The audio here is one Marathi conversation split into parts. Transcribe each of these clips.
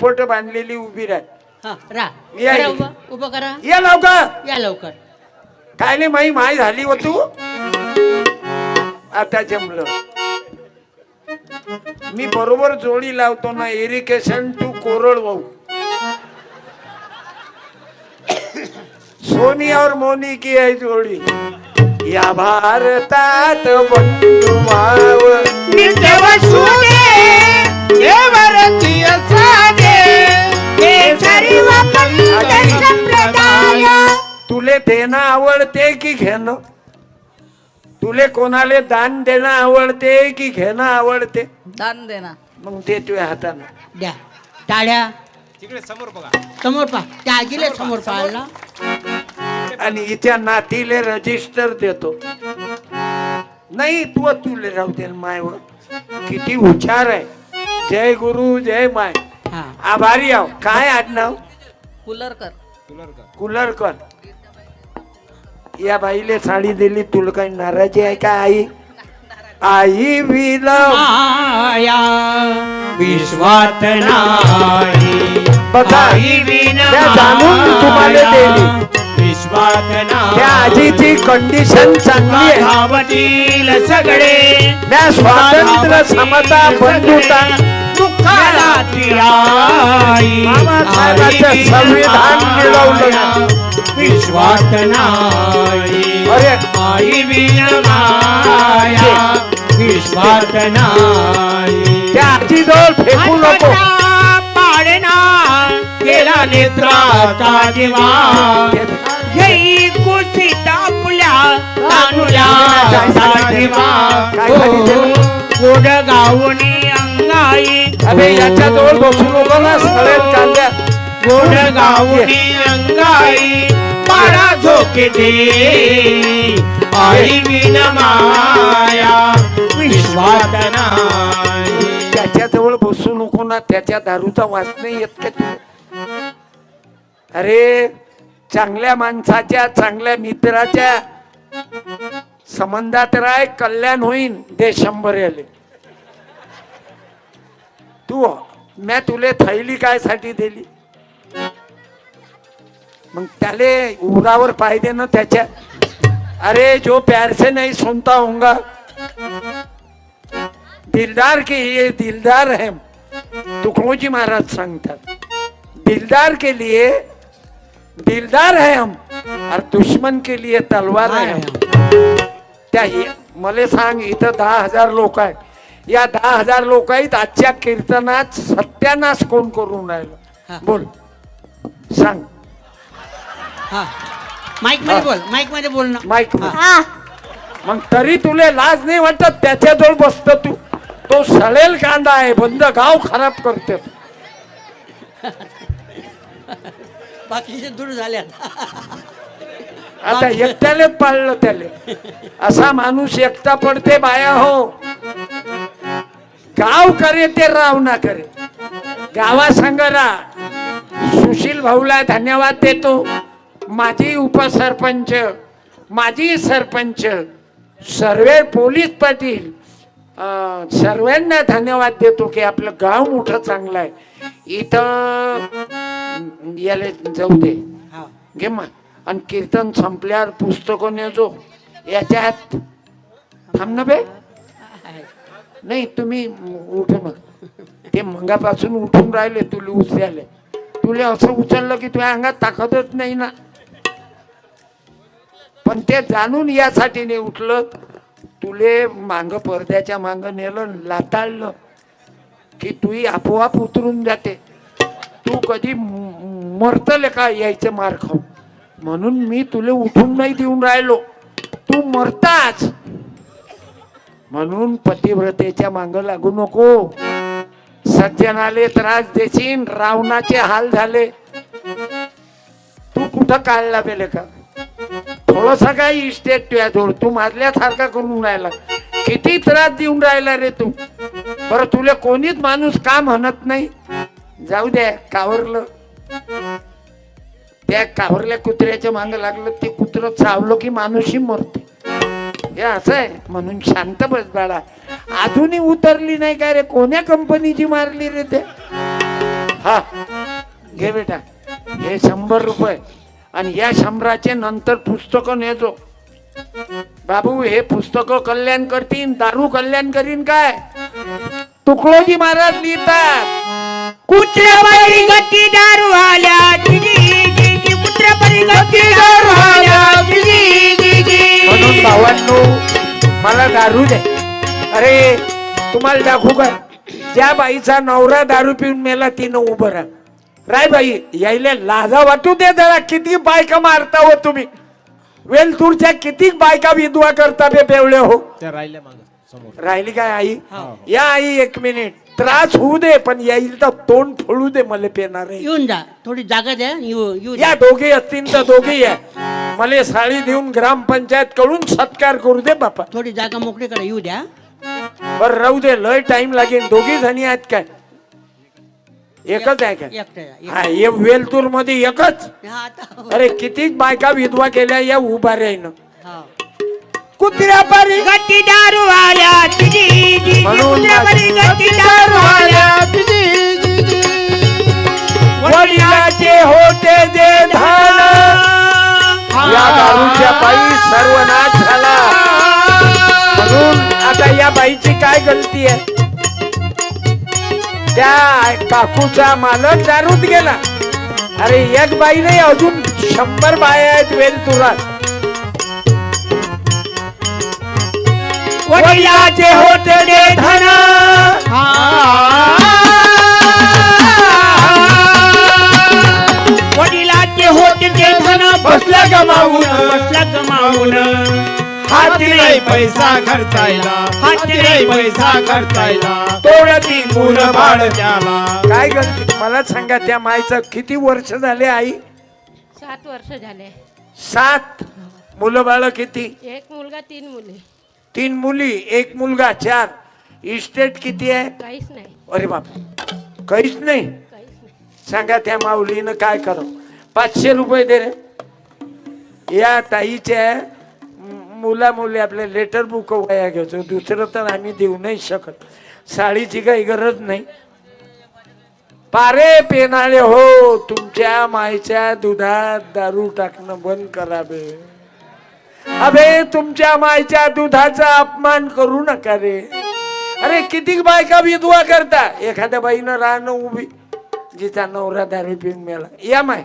पोट बांधलेली उभी राह. हा रा या करा इथे. उभं. उभं करा. ये लवकर. या लवकर. काय नाही माई माय झाली हो तू? आता जमलं. मी बरोबर जोडी लावतो ना इरिगेशन टू कोरड भाऊ सोनी और मोनी की आहे जोडी. या भारतात बंधू भाव नित्य वसुदे देवरती असादे हे सर्व पंथ संप्रदाय. तुले देणं आवडते की घेणं? तुले कोणाले दान देणं आवडते की घेणं आवडते? दान देना मग ते तुझ्या हातानं. द्या. टाळ्या. तिकडे समोर बघा. समोर पहा. त्या आजीला समोर पाहायला. आणि हिच्या नातीले रजिस्टर देतो. नाही तू तुले राहू दे मायवर किती हुशार आहे. जय गुरु जय माय. आभारी आहो. काय आडनाव? कूलर कर कुलरकर. या बाईले साडी दिली तुला काही नाराजी आहे का आई? आई माया विश्वात नाही. बघा त्या जाणून तुम्हाला दिली विश्वात त्या आजीची कंडिशन चांगली आहे. सगळे त्या स्वातंत्र्य समता बंधुता संविधान मिळवलं. विश्वात नाही. आई विश्वात नाही. आजीजवळ फेकू नको. पाडना केला नेत्राचा दिवा. घेई कुशीत आपल्या तानुल्या दिवा. गोड गावणी अंगाई. अरे याच्याजवळ बसू नको ना सगळ्यात कांद्या गोड अंगाई पाडा झोके दे. आई विन माया विश्वात नाही. त्याच्याजवळ बसू नको ना त्याच्या दारूचा वास नाही येत का तुला अरे चांगल्या माणसाच्या चांगल्या मित्राच्या संबंधात राय कल्याण होईन दे शंभर याले. तू म्या तुले थैली काय साठी दिली? मग त्याले उरावर पाहिजे ना त्याच्या? अरे जो प्यार से नहीं सुनता होऊंगा. दिलदार के ये दिलदार है तुकडोजी महाराज सांगतात. दिलदार के लिए दिलदार है हम और दुश्मन के लिए तलवार है हम. त्या मला सांग इथं दहा हजार लोक आहेत. या दहा हजार लोक आहेत आजच्या कीर्तनात सत्यानाश कोण करून. राहिलं? बोल. सांग. हा. माईकमध्ये बोल माईकमध्ये बोल ना. माईक हा. मग तरी तुले लाज नाही वाटत? त्याच्याजवळ बसत तू. तो सळेल कांदा आहे बंद गाव खराब करते. बाकीचे दूर झाल्या आता. एकट्यालेच पाळलं त्याले. असा माणूस एकटा पडते बाया हो. गाव करे ते राव ना करे. गावा सांगरा सुशील भाऊला धन्यवाद देतो. माजी उपसरपंच माजी सरपंच सर्वे पोलीस पाटील सर्वांना धन्यवाद देतो की आपलं गाव मोठं चांगलं आहे. इथं याला जाऊ दे. हा. घे मग. आणि कीर्तन संपल्यावर पुस्तकं नेजो. याच्यात थांब ना बे. नाही तुम्ही उठ मग. ते मंगापासून उठून राहिले तुला उचल्याले. तुला असं उचललं की तुझ्या अंगात ताकदच नाही ना. पण ते जाणून यासाठी नाही उठलं. तुले मांग पडद्याच्या मांग नेलं लाताळलं की तुही आपोआप उतरून जाते. तू कधी मरतले का यायचं मार खाऊ? म्हणून मी तुले उठून नाही देऊन राहिलो. तू मरताच. म्हणून पतिव्रतेच्या मांग लागू नको. सज्जनाले त्रास देशील रावणाचे हाल झाले. तू कुठं काढला बेले का थोडसा काय इस्टेट तुझ्या जोड तू मारल्यासारखा करून राहिला. किती त्रास देऊन राहिला रे तू? बरं तुला कोणीच माणूस का म्हणत नाही? जाऊ द्या कावरलं. त्या कावरल्या कुत्र्याच्या मांग लागलं ते कुत्र चावलं की माणूसही मरतो. हे असं आहे म्हणून शांत बस बाळा. अजूनही उतरली नाही काय रे? कोण्या कंपनीची मारली रे ते? हा घे बेटा. हे शंभर रुपये. आणि या शंभराचे नंतर पुस्तकं नेतो बाबू हे पुस्तक कल्याण करतीन दारू कल्याण करीन काय? तुकडोजी महाराज लिहितात. कुत्र्यापरी गती दारू आल्या दारू आल्या मला दारू दे. अरे तुम्हाला दाखवू का? ज्या बाईचा नवरा दारू पिऊन मेला तिनं उभं राहा. राय बाई यायले लाजा वाटू दे जरा. किती बायका मारता हो तुम्ही. वेलतूरच्या किती बायका विधवा करता बे बेवळे हो. समोर. राहिली काय आई? या आई एक मिनिट. त्रास होऊ दे पण याईल तर तोंड फोडू दे मला पेणार. आहे येऊन जा. थोडी जागा द्या येऊ येऊ द्या. या दोघे असतील तर दोघे या. मला साडी देऊन ग्रामपंचायत कडून सत्कार करू दे बापा. थोडी जागा मोकळी करा येऊ द्या. बर राहू दे लय टाइम लागेल. दोघी जणी आहेत काय? एकच आहे काय? एकटं या, हा हे वेलतूरमध्ये एकच. हा, आता अरे किती बायका विधवा केल्या या उभाऱ्यानं हा. कुत्र्यापारी. गती दारू आल्या जी, जी. म्हणून कुत्र्यापरी गती दारू आल्या. वडिलाचे होते जे धान. या दारूच्या बाई सर्वनाश झाला. म्हणून आता या बाईची काय गलती आहे? त्या काकूचा मालक दारूत गेला. अरे एक बाई नाही अजून शंभर बाया आहेत वेलतुरात. वडिलाचे होते धन. वडिलाचे होते ते धन. बसला गमावून. बसला गमावून. हाती नाही पैसा खर्चायला. हाती नाही पैसा खर्चायला. तोडती मुलं बाळ त्याला. काय गलती मला सांगा त्या मायचं किती वर्ष झाले आई? सात वर्ष झाले. सात? मुलं बाळ किती? एक मुलगा तीन मुली. तीन मुली एक मुलगा चार. इस्टेट किती आहे? काहीच नाही. अरे बाप काहीच नाही? काहीच नाही. सांगा त्या माऊलीनं काय करो? पाचशे रुपये दे रे. या ताईच्या मुला मुली आपले लेटर बुक वया घ्यायचो. दुसरं तर आम्ही देऊ नाही शकत. साडीची काही गरज नाही. पारे पेनाळे हो तुमच्या मायच्या दुधात दारू टाकणं बंद करावे अबे तुमच्या मायच्या दुधाचा अपमान करू नका रे. अरे किती बायका विधवा करता? एखाद्या बाईनं राहणं उभी जिचा नवरा दारू पिऊन मेला. या माय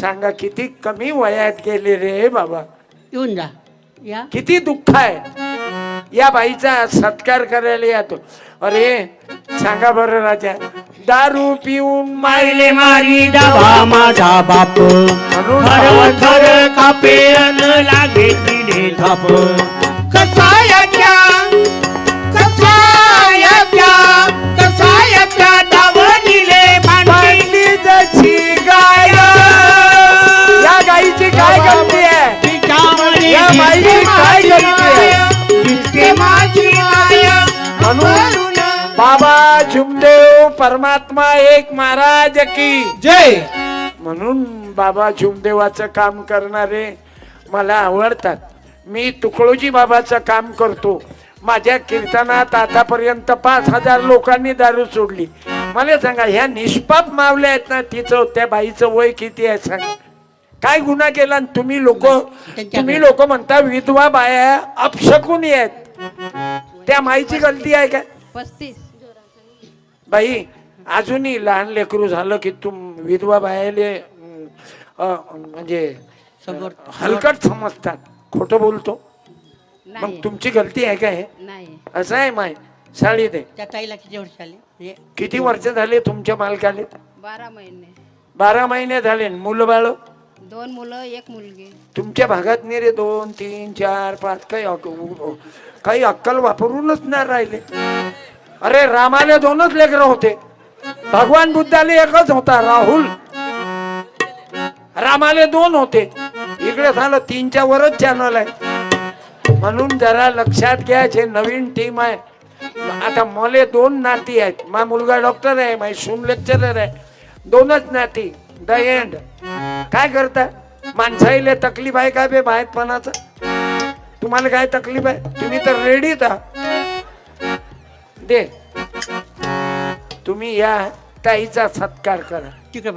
सांगा किती कमी वयात गेले रे बाबा. येऊन जा. या. किती दुःख आहे. या बाईचा सत्कार करायला येतो. अरे सांगा बरं राजा दारू पिऊन मायले मारी दाबा माझा बाप. म्हणून थर भावांनो, थर कापे अन लागे तिने थाप. कसायाच्या परमात्मा एक महाराज की. जय. म्हणून बाबा जुमदेवाचं काम करणारे मला आवडतात. मी तुकडोजी बाबाचं काम करतो. माझ्या कीर्तनात आतापर्यंत पाच हजार लोकांनी दारू सोडली. मला सांगा ह्या निष्पाप मावल्या आहेत ना तिचं त्या बाईचं वय किती आहे सांगा. काय गुन्हा केला आणि तुम्ही लोक तुम्ही लोक म्हणता विधवा बाया अपशकुनी आहेत. त्या माईची गलती आहे काय? पस्तीस. बाई अजूनही लहान लेकरू झालं की तुम विधवा बायाले म्हणजे हलकट समजतात. खोटं बोलतो. मग नाही. तुमची गलती आहे काय नाही. असं आहे माय. साडी दे. त्या ताईला किती वर्ष आले किती वर्ष झाले तुमच्या मालकाले? बारा महिने. बारा महिने झाले. मुलं बाळ? दोन मुलं एक मुलगी. तुमच्या भागात नेरे दोन तीन चार पाच काही काही अक्कल वापरूनच नाही राहिले. अरे रामाले दोनच लेकर होते. भगवान बुद्धाला एकच होता राहुल. रामाले दोन होते. इकडे झालं तीनच्या वरच चॅनल आहे. म्हणून जरा लक्षात घ्यायचे नवीन टीम आहे. आता मले दोन नाती आहेत. मा मुलगा डॉक्टर आहे माझी सून लेक्चरर आहे. दोनच नाती. द एंड काय करता? माणसाईले तकलीफ आहे का बे बाहेरपणाचं? तुम्हाला काय तकलीफ आहे? तुम्ही तर रेडीत आहात दे. तुम्ही या. ताईचा सत्कार करा. ठीक आहे